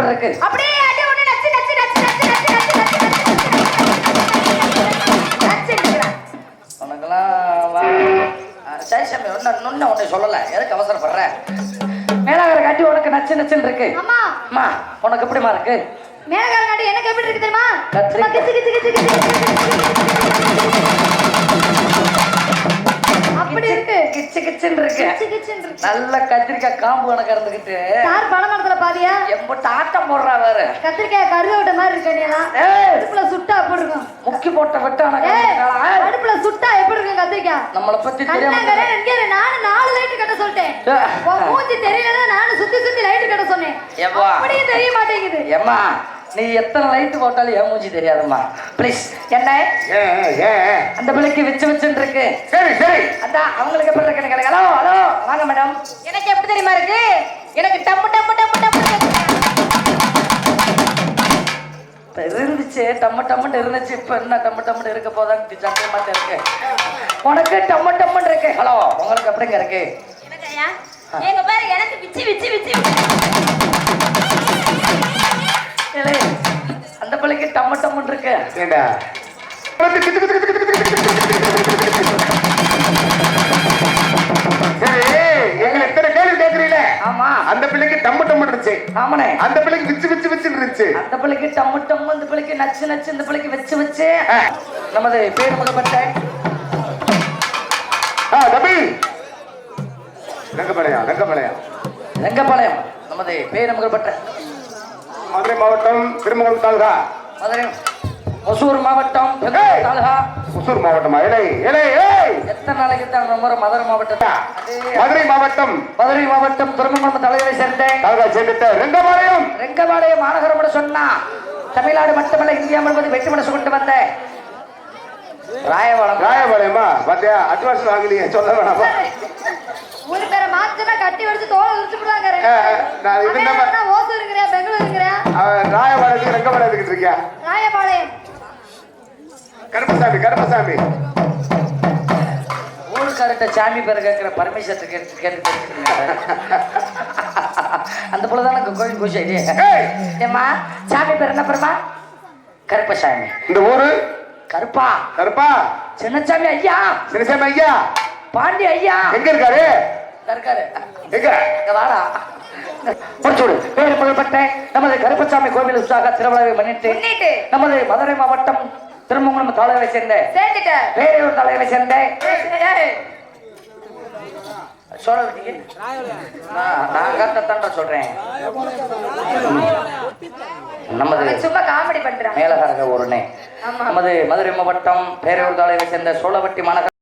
காட்டி எப்படி இருக்கு அப்படியே அடி ஒண்ணு நச்சு நச்சு நச்சு நச்சு நச்சு நச்சு நச்சு நச்சு நச்சு நச்சுங்கிறான். உனக்கெல்லாம் வா ஆ, சரி சாமி ஒன்னும் நுண்ண ஒண்ணு சொல்லல எதுக்கு அவசரப்படுற மேலாக காட்டி உனக்கு நச்சு நச்சுன்னு இருக்கு அம்மா உனக்கு எப்படிமா இருக்கு மேலகாரங்காட்டி எனக்கு எப்படி இருக்கு தெரியுமா. சும்மா கிச்சு கிச்சு கிச்சு கிச்சு அப்படி இருக்கு கிச்சு கிச்சுன்னு இருக்கு கிச்சு கிச்சுன்னு இருக்கு நல்ல கத்திரிக்காய் காம்பு கணக்கு இருந்துகிட்டு சார் பழமரத்துல எம்பிட்டு ஆட்டம் போடுறா வேற. கத்திரிக்காய் கருவேட்ட மாதிரி இருக்கு நீ எல்லாம். ஏய். அடுப்புல சுட்டா எப்படி இருக்கும்? முக்கி போட்ட வெட்டான அடுப்புல சுட்டா எப்படி இருக்கும் கத்திரிக்காய் நம்மளை பத்தி தெரியாம? நானும் நாலு லைட் கட்ட சொல்லிட்டேன். மூஞ்சி தெரியலன்னா நானும் சுத்தி சுத்தி லைட் கட்ட சொன்னேன். ஏப்பா. அப்படியே தெரிய மாட்டேங்குது. ஏம்மா நீ எத்தனை லைட் போட்டாலும் என் மூஞ்சி தெரியாதும்மா. ப்ளீஸ் என்ன? ஏன் ஏன் ஏன் அந்த பிள்ளைக்கு வச்சு வச்சுன்னு இருக்கு. சரி சரி. அதான் அவங்களுக்கு எப்படி இருக்கு இருந்துச்சு. டம்ம டம்முன்னு இருந்துச்சு. இப்ப என்ன டம்ம டம்முன்னு இருக்க போதான்னு சந்தேகமாட்ட இருக்கு. உனக்கு டம்ம டம்முன்னு இருக்கு. ஹலோ உங்களுக்கு எப்படிங்க இருக்கு? எங்க பாரு எனக்கு விச்சி விச்சி விச்சி. அந்த பிள்ளைக்கு டம்ம டம்முன்னு இருக்கு. இருந்துச்சு. ஆமாண்ணே. அந்த பிள்ளைக்கு விச்சு விச்சு விச்சு இருந்துச்சு. அந்த பிள்ளைக்கு டம்மு டம்மு இந்த பிள்ளைக்கு நச்சு நச்சு இந்த பிள்ளைக்கு வச்சு வச்சு. நமது பேர் முதல்பட்ட ஆ தம்பி. ரங்கமலையா ரங்கமலையா ரெங்கபாளையம் நமது பேர் முதல்பட்ட மதுரை மாவட்டம் திருமங்கலம் தாலுகா. மதுரை ஒசூர் மாவட்டம். தாலுகா. ஒசூர் மாவட்டமா இலை இலை ஏய்! எத்தனை நாளைக்கு தான் நம்ம மதுரை மாவட்டத்தை அதே மதுரை மாவட்டம். மதுரை மாவட்டம் திருமங்கலம் தலைவரை சேர்ந்தேன். சேர்ந்த ரெங்கபாளையம். ரெங்கபாளையம் மாநகரம் சொன்னா தமிழ்நாடு மட்டுமல்ல இந்தியா முழுவதும் வெற்றி மனசு கொண்டு வந்த ராயவளம் ராயபாளையமா? பாத்தியா அட்வான்ஸ் வாங்கலையே சொல்ல வேணாமா? ஊரு பேரை மாத்தினா கட்டி வச்சு தோலை உரிச்சு விடுவாங்க நான் இது நம்ம ஓசூர் இருக்கிறியா பெங்களூர் ராயபாளையத்துக்கு ரெங்கபாளையத்துக்கு இருக்கியா? ராயபாளையம். கருப்பசாமி கருப்பசாமி ஊருக்கார்ட்ட சாமி பேர் கேட்கிற பர்மிஷன் கேட்டு கேட்டு. அந்த போல தானே கோயில் பூஜை ஏய், ஏம்மா சாமி பேர் என்ன பெருமா? கருப்பசாமி. இந்த ஊரு? கருப்பா. கருப்பா. சின்னசாமி ஐயா. சின்னசாமி ஐயா. பாண்டி ஐயா. எங்க இருக்காரு? இருக்காரு. எங்க? வாடா. முடிச்சுடு பேர் புகழ்பட்ட நமது கருப்பசாமி கோவில் உற்சாக திருவிழாவை முன்னிட்டு முன்னிட்டு. நமது மதுரை மாவட்டம் திருமங்கலம் தலைவரை சேர்ந்த வேறையூர் தலைவரை சேர்ந்த வெட்டிக்கு நான் சொல்றேன். நமது சும்மா காமெடி பண்றான். மேலகரக ஒருனே ஆமா. நமது மதுரை மாவட்டம் பேரையூர் தலைவரை சேர்ந்த சோழவட்டி மாநகர